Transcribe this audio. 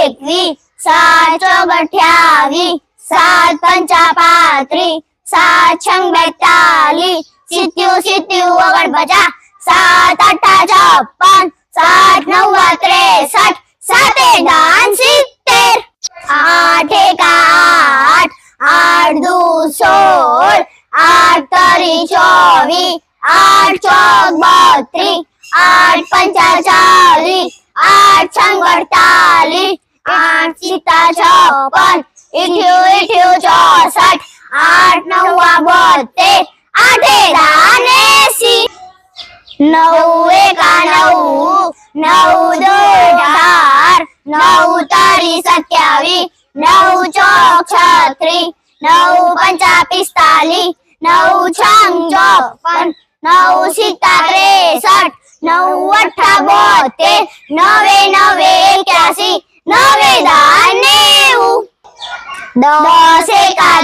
તારી એકવીસ સાત ચોક અઠ્યાવીસ સાત પંચા પાંત્રીસ સાત છંગ બેતાલીસ સિત્યુ સિત્યુ ઓગણપચાસ સાત અઠા છપ્પન સાત નવ્વા ત્રેસઠ સાતે દાન સિત્તેર આઠ એકા આઠ આઠ દુ સોળ આઠ તરી ચોવીસ આઠ ચોક બત્રીસ આઠ પંચા ચાલીસ આઠ છંગ અડતાલીસ आठ सीता छप्पन इठ्यू चौसठ, आठ, नवा बोतेर आठे दाने सी। नऊ एका नऊ नऊ दोन नऊ तरी सत्यावी नऊ चौक छत्री नऊ पंचा पिस्ताली, नौ छंग चौपन नऊ सीता त्रेसठ नऊ अठरा बोतेर नवे नवे इक्यासी નવે દા નેવું દસ એકા